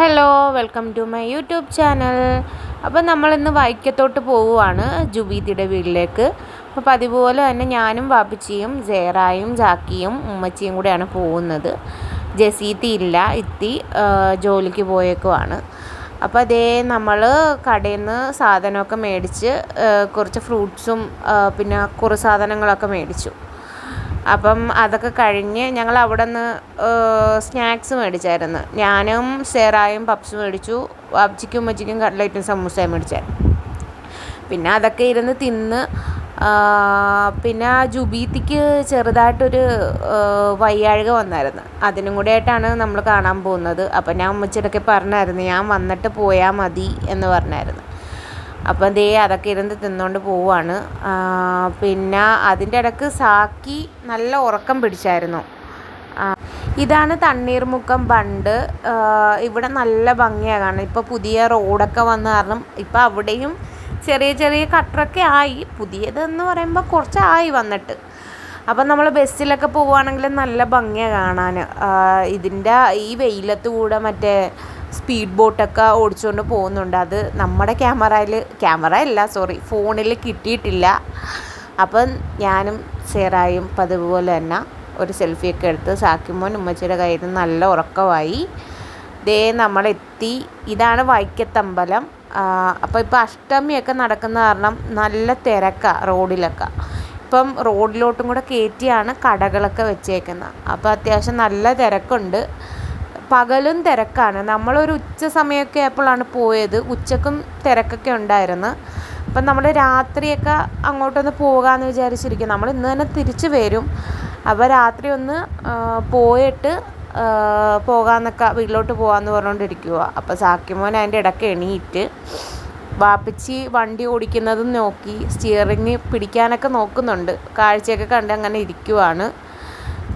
Hello welcome to my YouTube channel. അപ്പോൾ നമ്മളിന്ന് വൈക്കത്തോട്ട് പോവുകയാണ് ജുബീതിയുടെ വീട്ടിലേക്ക്. അപ്പോൾ പതിവ് പോലെ തന്നെ ഞാനും വാപ്പിച്ചിയും സേറായും ജാക്കിയും ഉമ്മച്ചിയും കൂടെയാണ് പോകുന്നത്. ജസീത്തി ഇല്ല ഇത്തി ജോലിക്ക് പോയേക്കുവാണ്. അപ്പോൾ അതേ നമ്മൾ കടയിൽ നിന്ന് സാധനമൊക്കെ മേടിച്ച് കുറച്ച് ഫ്രൂട്ട്സും പിന്നെ കുറു സാധനങ്ങളൊക്കെ മേടിച്ചു. അപ്പം അതൊക്കെ കഴിഞ്ഞ് ഞങ്ങൾ അവിടെ നിന്ന് സ്നാക്സ് മേടിച്ചായിരുന്നു. ഞാനും സെറായും പപ്സ് മേടിച്ചു. പബ്ജിക്കും ഉമ്മച്ചിക്കും കട്ട്ലറ്റും സമൂസയും മേടിച്ചായിരുന്നു. പിന്നെ അതൊക്കെ ഇരുന്ന് തിന്ന് പിന്നെ ആ ജുബീത്തിക്ക് ചെറുതായിട്ടൊരു വയ്യാഴിക വന്നായിരുന്നു. അതിനും കൂടെ ആയിട്ടാണ് നമ്മൾ കാണാൻ പോകുന്നത്. അപ്പം ഞാൻ ഉമ്മച്ചിടയ്ക്ക് പറഞ്ഞായിരുന്നു ഞാൻ വന്നിട്ട് പോയാൽ മതി എന്ന് പറഞ്ഞായിരുന്നു. അപ്പം ദേ അതൊക്കെ ഇരുന്ന് തിന്നുകൊണ്ട് പോവാണ്. പിന്നെ അതിന്റെ ഇടയ്ക്ക് സാക്കി നല്ല ഉറക്കം പിടിച്ചായിരുന്നു. ഇതാണ് തണ്ണീർമുക്കം ബണ്ട്. ഇവിടെ നല്ല ഭംഗിയാണ് കാണാൻ. ഇപ്പോൾ പുതിയ റോഡൊക്കെ വന്ന കാരണം ഇപ്പോൾ അവിടെയും ചെറിയ ചെറിയ കട്ടറൊക്കെ ആയി. പുതിയതെന്ന് പറയുമ്പോൾ കുറച്ചായി വന്നിട്ട്. അപ്പം നമ്മൾ ബസ്സിലൊക്കെ പോവുകയാണെങ്കിൽ നല്ല ഭംഗിയാണ് കാണാൻ. ഇതിന്റെ ഈ വെയിലത്ത് കൂടെ മറ്റേ സ്പീഡ് ബോട്ടൊക്കെ ഓടിച്ചുകൊണ്ട് പോകുന്നുണ്ട്. അത് നമ്മുടെ ക്യാമറയിൽ ക്യാമറ അല്ല സോറി ഫോണിൽ കിട്ടിയിട്ടില്ല. അപ്പം ഞാനും സെറായും പതിവ് പോലെ തന്നെ ഒരു സെൽഫിയൊക്കെ എടുത്ത് സാക്കിമോൻ ഉമ്മച്ചിയുടെ കയ്യിൽ നിന്ന് നല്ല ഉറക്കമായി. ദേ നമ്മളെത്തി. ഇതാണ് വൈക്കത്തമ്പലം. അപ്പോൾ ഇപ്പോൾ അഷ്ടമിയൊക്കെ നടക്കുന്ന കാരണം നല്ല തിരക്കാണ് റോഡിലൊക്കെ. ഇപ്പം റോഡിലോട്ടും കൂടെ കയറ്റിയാണ് കടകളൊക്കെ വെച്ചേക്കുന്നത് അപ്പോൾ അത്യാവശ്യം നല്ല തിരക്കുണ്ട്. പകലും തിരക്കാണ്. നമ്മളൊരു ഉച്ച സമയമൊക്കെ ആയപ്പോഴാണ് പോയത്. ഉച്ചക്കും തിരക്കൊക്കെ ഉണ്ടായിരുന്നു. അപ്പം നമ്മൾ രാത്രിയൊക്കെ അങ്ങോട്ടൊന്ന് പോകാമെന്ന് വിചാരിച്ചിരിക്കും നമ്മൾ ഇന്ന് തന്നെ തിരിച്ച് വരും. അപ്പോൾ രാത്രി ഒന്ന് പോയിട്ട് പോകാമെന്നൊക്കെ വീട്ടിലോട്ട് പോകാമെന്ന് പറഞ്ഞുകൊണ്ടിരിക്കുക അപ്പോൾ സാക്കിമോൻ അതിന്റെ ഇടയ്ക്ക് എണീറ്റ് വാപ്പിച്ചി വണ്ടി ഓടിക്കുന്നതും നോക്കി സ്റ്റിയറിങ് പിടിക്കാനൊക്കെ നോക്കുന്നുണ്ട്. കാഴ്ചയൊക്കെ കണ്ട് അങ്ങനെ ഇരിക്കുവാണ്.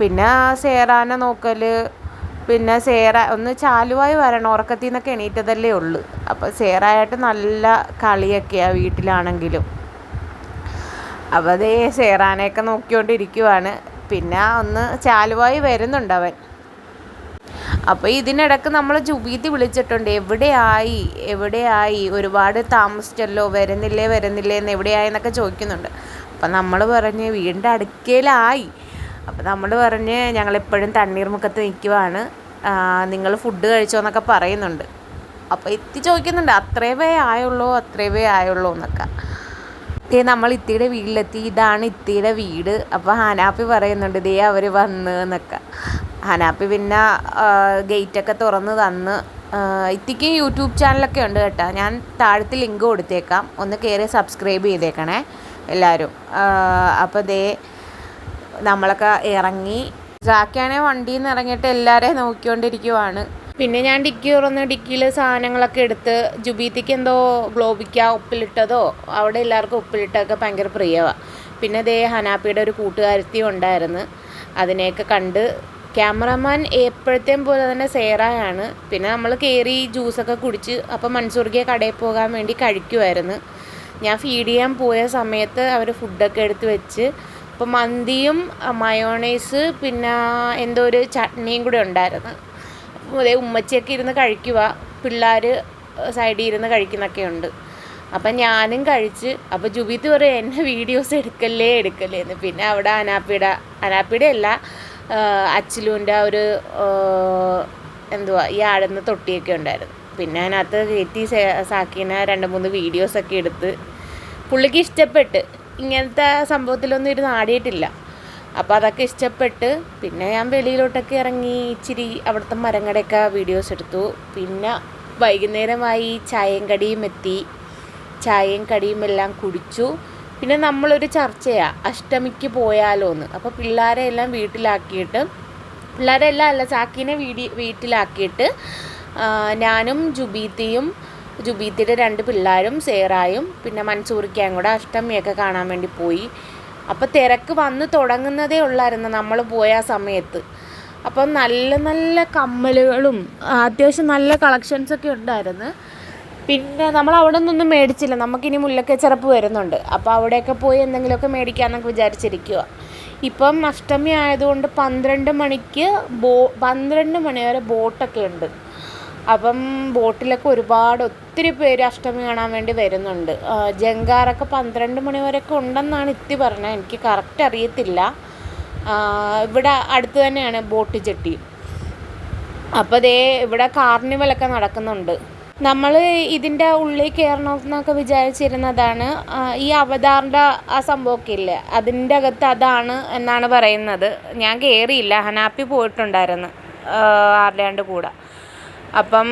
പിന്നെ സേറാനെ നോക്കൽ പിന്നെ സേറ ഒന്ന് ചാലുവായി വരണം. ഉറക്കത്തിൽ നിന്നൊക്കെ എണീറ്റതല്ലേ ഉള്ളൂ. അപ്പോൾ സേറായിട്ട് നല്ല കളിയൊക്കെയാണ് വീട്ടിലാണെങ്കിലും. അപ്പോൾ അതേ സേറാനെയൊക്കെ നോക്കിക്കൊണ്ടിരിക്കുവാണ്. പിന്നെ ഒന്ന് ചാലുവായി വരുന്നുണ്ട് അവൻ അപ്പോൾ ഇതിനിടക്ക് നമ്മൾ ജുബീത്തി വിളിച്ചിട്ടുണ്ട്. എവിടെയായി? എവിടെയായി? ഒരുപാട് താമസിച്ചല്ലോ? വരുന്നില്ലേ? വരുന്നില്ലേ? എന്ന് എവിടെയായി എന്നൊക്കെ ചോദിക്കുന്നുണ്ട്. അപ്പം നമ്മൾ പറഞ്ഞ് വീടിന്റെ അടുക്കയിലായി. അപ്പം നമ്മൾ പറഞ്ഞ് തണ്ണീർ തണ്ണീർമുക്കത്ത് നിൽക്കുവാണ് നിങ്ങൾ ഫുഡ് കഴിച്ചോ എന്നൊക്കെ പറയുന്നുണ്ട്. അപ്പോൾ എത്തി ചോദിക്കുന്നുണ്ട് അത്രേ വേ ആയുള്ളൂ അത്രേ ആയുള്ളൂ എന്നൊക്കെ. ഇതേ നമ്മൾ ഇത്തിയുടെ വീട്ടിലെത്തി. ഇതാണ് ഇത്തിയുടെ വീട്. അപ്പോൾ ഹാനാപ്പി പറയുന്നുണ്ട് ഇതേ അവർ വന്ന് എന്നൊക്കെ. ഹാനാപ്പി പിന്നെ ഗേറ്റൊക്കെ തുറന്ന് തന്ന്. ഇത്തിക്ക് യൂട്യൂബ് ചാനലൊക്കെ ഉണ്ട് കേട്ടോ. ഞാൻ താഴത്തെ ലിങ്ക് കൊടുത്തേക്കാം. ഒന്ന് കയറി സബ്സ്ക്രൈബ് ചെയ്തേക്കണേ എല്ലാവരും. അപ്പോൾ ദേ നമ്മളൊക്കെ ഇറങ്ങി. ജാക്കിയാണെ വണ്ടിയിൽ നിന്ന് ഇറങ്ങിയിട്ട് എല്ലാവരെയും നോക്കിക്കൊണ്ടിരിക്കുവാണ്. പിന്നെ ഞാൻ ഡിക്കി തുറന്ന് ഡിക്കിയിൽ സാധനങ്ങളൊക്കെ എടുത്ത് ജുബീത്തിക്ക് എന്തോ ഗ്ലോബിക്ക ഉപ്പിലിട്ടതോ അവിടെ എല്ലാവർക്കും ഉപ്പിലിട്ടതൊക്കെ ഭയങ്കര പ്രിയമാണ് പിന്നെ ദേ ഹനാപ്പിയുടെ ഒരു കൂട്ടുകാരത്തിയും ഉണ്ടായിരുന്നു. അതിനെയൊക്കെ കണ്ട് ക്യാമറമാൻ എപ്പോഴത്തെയും പോലെ തന്നെ സേറായാണ്. പിന്നെ നമ്മൾ കയറി ജ്യൂസൊക്കെ കുടിച്ച് അപ്പം മൻസൂർഗിയ കടയിൽ പോകാൻ വേണ്ടി കഴിക്കുമായിരുന്നു ഞാൻ ഫീഡ് ചെയ്യാൻ പോയ സമയത്ത് അവർ ഫുഡൊക്കെ എടുത്ത് വെച്ച് അപ്പോൾ മന്തിയും മയോണൈസ് പിന്നെ എന്തോ ഒരു ചട്നിയും കൂടെ ഉണ്ടായിരുന്നു. അതേ ഉമ്മച്ചിയൊക്കെ ഇരുന്ന് കഴിക്കുക പിള്ളേർ സൈഡിൽ ഇരുന്ന് കഴിക്കുന്നൊക്കെ ഉണ്ട്. അപ്പം ഞാനും കഴിച്ച് അപ്പോൾ ജുബീത്ത് പറയും എന്നെ വീഡിയോസ് എടുക്കല്ലേ എടുക്കല്ലേ എന്ന്. പിന്നെ അവിടെ അനാപ്പിയുടെ അനാപ്പിയുടെ അല്ല അച്ചിലൂന്റെ ഒരു എന്തുവാ ഈ ആടുന്ന തൊട്ടിയൊക്കെ ഉണ്ടായിരുന്നു. പിന്നെ അതിനകത്ത് കയറ്റി സാക്കീനെ രണ്ട് മൂന്ന് വീഡിയോസൊക്കെ എടുത്ത് പുള്ളിക്ക് ഇഷ്ടപ്പെട്ട്. ഇങ്ങനത്തെ സംഭവത്തിലൊന്നും ഇരുന്ന് ആടിയിട്ടില്ല. അപ്പോൾ അതൊക്കെ ഇഷ്ടപ്പെട്ട് പിന്നെ ഞാൻ വെളിയിലോട്ടൊക്കെ ഇറങ്ങി ഇച്ചിരി അവിടുത്തെ മരങ്ങളുടെയൊക്കെ വീഡിയോസ് എടുത്തു. പിന്നെ വൈകുന്നേരമായി ചായയും കടിയും എത്തി. ചായയും കടിയും എല്ലാം കുടിച്ചു. പിന്നെ നമ്മളൊരു ചർച്ചയാണ് അഷ്ടമിക്ക് പോയാലോ എന്ന് അപ്പോൾ പിള്ളേരെ എല്ലാം വീട്ടിലാക്കിയിട്ട് പിള്ളേരെ എല്ലാം അല്ല ചാക്കീനെ വീടി വീട്ടിലാക്കിയിട്ട് ഞാനും ജുബീത്തിയും ജുബീത്തിയുടെ രണ്ട് പിള്ളേരും സേറായും പിന്നെ മൻസൂറിക്കയും കൂടെ അഷ്ടമിയൊക്കെ കാണാൻ വേണ്ടി പോയി. അപ്പോൾ തിരക്ക് വന്ന് തുടങ്ങുന്നതേ ഉള്ളായിരുന്നു നമ്മൾ പോയ സമയത്ത്. അപ്പം നല്ല നല്ല കമ്മലുകളും അത്യാവശ്യം നല്ല കളക്ഷൻസൊക്കെ ഉണ്ടായിരുന്നു. പിന്നെ നമ്മൾ അവിടെ നിന്നൊന്നും മേടിച്ചില്ല. നമുക്കിനി മുല്ലക്കച്ചറപ്പ് വരുന്നുണ്ട്. അപ്പോൾ അവിടെയൊക്കെ പോയി എന്തെങ്കിലുമൊക്കെ മേടിക്കാമെന്നൊക്കെ വിചാരിച്ചിരിക്കുക ഇപ്പം അഷ്ടമി ആയതുകൊണ്ട് പന്ത്രണ്ട് മണിക്ക് ബോ പന്ത്രണ്ട് മണി വരെ ബോട്ടൊക്കെ ഉണ്ട്. അപ്പം ബോട്ടിലൊക്കെ ഒരുപാട് ഒത്തിരി പേര് അഷ്ടമി കാണാൻ വേണ്ടി വരുന്നുണ്ട്. ജങ്കാറൊക്കെ പന്ത്രണ്ട് മണി വരെയൊക്കെ ഉണ്ടെന്നാണ് ഇത്തി പറഞ്ഞത്. എനിക്ക് കറക്റ്റ് അറിയത്തില്ല. ഇവിടെ അടുത്ത് തന്നെയാണ് ബോട്ട് ജെട്ടി. അപ്പോൾ ദേ ഇവിടെ കാർണിവലൊക്കെ നടക്കുന്നുണ്ട്. നമ്മൾ ഇതിന്റെ ഉള്ളിൽ കയറണമെന്നൊക്കെ വിചാരിച്ചിരുന്നതാണ്. ഈ അവതാറിന്റെ ആ സംഭവമൊക്കെ ഇല്ലേ അതിന്റെ അകത്ത് അതാണ് എന്നാണ് പറയുന്നത്. ഞാൻ കയറിയില്ല ഹനാപ്പി പോയിട്ടുണ്ടായിരുന്നു ആരുടെ കൂടെ. അപ്പം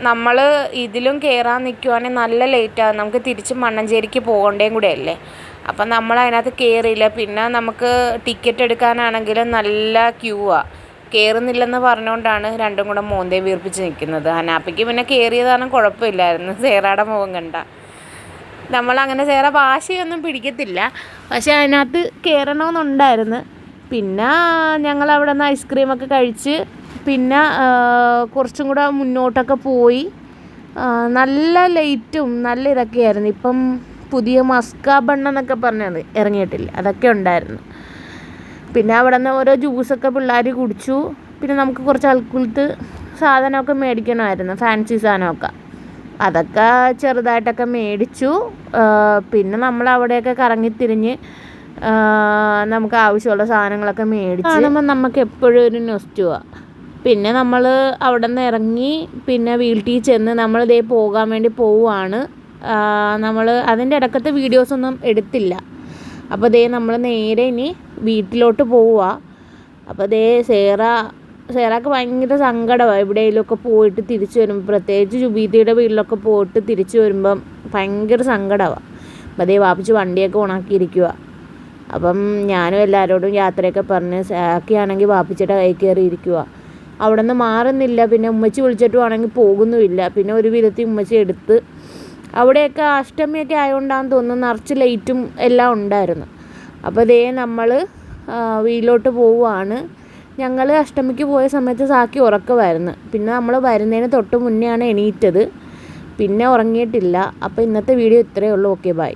നമ്മൾ ഇതിലും കയറാൻ നിൽക്കുവാണെങ്കിൽ നല്ല ലേറ്റാകും നമുക്ക് തിരിച്ച് മണ്ണഞ്ചേരിക്ക് പോകേണ്ടതും കൂടെ അല്ലേ അപ്പം നമ്മൾ അതിനകത്ത് കയറിയില്ല പിന്നെ നമുക്ക് ടിക്കറ്റ് എടുക്കാനാണെങ്കിലും നല്ല ക്യൂ ആ. കയറുന്നില്ലെന്ന് പറഞ്ഞുകൊണ്ടാണ് രണ്ടും കൂടെ മോന്തയും വീർപ്പിച്ച് നിൽക്കുന്നത് ഹനാപ്പിക്ക് പിന്നെ കയറിയതാണ് കുഴപ്പമില്ലായിരുന്നു. സേറാടെ മുഖം കണ്ട. നമ്മളങ്ങനെ സേറ വാശിയൊന്നും പിടിക്കത്തില്ല. പക്ഷെ അതിനകത്ത് കയറണമെന്നുണ്ടായിരുന്നു പിന്നെ ഞങ്ങൾ അവിടെ നിന്ന് ഐസ്ക്രീമൊക്കെ കഴിച്ച് പിന്നെ കുറച്ചും കൂടെ മുന്നോട്ടൊക്കെ പോയി. നല്ല ലൈറ്റും നല്ല ഇതൊക്കെയായിരുന്നു ഇപ്പം പുതിയ മസ്ക ബണ്ണ് എന്നൊക്കെ പറഞ്ഞത് ഇറങ്ങിയിട്ടില്ല? അതൊക്കെ ഉണ്ടായിരുന്നു. പിന്നെ അവിടെ നിന്ന് ഓരോ ജ്യൂസൊക്കെ പിള്ളേർ കുടിച്ചു. പിന്നെ നമുക്ക് കുറച്ച് അൽക്കുലത്ത് സാധനമൊക്കെ മേടിക്കണമായിരുന്നു. ഫാൻസി സാധനമൊക്കെ. അതൊക്കെ ചെറുതായിട്ടൊക്കെ മേടിച്ചു. പിന്നെ നമ്മൾ അവിടെയൊക്കെ കറങ്ങിത്തിരിഞ്ഞ് നമുക്ക് ആവശ്യമുള്ള സാധനങ്ങളൊക്കെ മേടിച്ച് കാണുമ്പോൾ നമുക്ക് എപ്പോഴും ഒരു നൊസ്റ്റുവാ പിന്നെ നമ്മൾ അവിടെ നിന്ന് ഇറങ്ങി പിന്നെ വീട്ടിൽ ചെന്ന് നമ്മൾ ഇതേ പോകാൻ വേണ്ടി പോവുകയാണ് നമ്മൾ അതിന്റെ ഇടക്കത്തെ വീഡിയോസൊന്നും എടുത്തില്ല. അപ്പോൾ ദേ നമ്മൾ നേരെ ഇനി വീട്ടിലോട്ട് പോവുക അപ്പോൾ ദേ സേറ സേറക്ക് ഭയങ്കര സങ്കടമാണ് എവിടെയെങ്കിലുമൊക്കെ പോയിട്ട് തിരിച്ചു വരുമ്പോൾ പ്രത്യേകിച്ച് ജുബീതിയുടെ വീട്ടിലൊക്കെ പോയിട്ട് തിരിച്ചു വരുമ്പം ഭയങ്കര സങ്കടമാണ് അപ്പോൾ അതേ വാപ്പിച്ച് വണ്ടിയൊക്കെ ഉണക്കിയിരിക്കുക അപ്പം ഞാനും എല്ലാവരോടും യാത്രയൊക്കെ പറഞ്ഞ് സാക്കിയാണെങ്കിൽ വാപ്പിച്ചിട്ട് കൈ കയറി ഇരിക്കുക അവിടെ നിന്ന് മാറുന്നില്ല. പിന്നെ ഉമ്മച്ചി വിളിച്ചിട്ട് ആണെങ്കിൽ പോകുന്നുമില്ല. പിന്നെ ഒരു വിധത്തിൽ ഉമ്മച്ചി എടുത്ത് അവിടെയൊക്കെ അഷ്ടമിയൊക്കെ ആയതുകൊണ്ടാണെന്ന് തോന്നുന്നു. നിറച്ച് ലൈറ്റും എല്ലാം ഉണ്ടായിരുന്നു. അപ്പോൾ ദേ നമ്മൾ വീട്ടിലോട്ട് പോവുകയാണ്. ഞങ്ങൾ അഷ്ടമിക്ക് പോയ സമയത്ത് സാക്കി ഉറക്കമായിരുന്നു. പിന്നെ നമ്മൾ വരുന്നതിന് തൊട്ട് മുന്നെയാണ് എണീറ്റത്. പിന്നെ ഉറങ്ങിയിട്ടില്ല. അപ്പോൾ ഇന്നത്തെ വീഡിയോ ഇത്രയേ ഉള്ളൂ. Okay bye.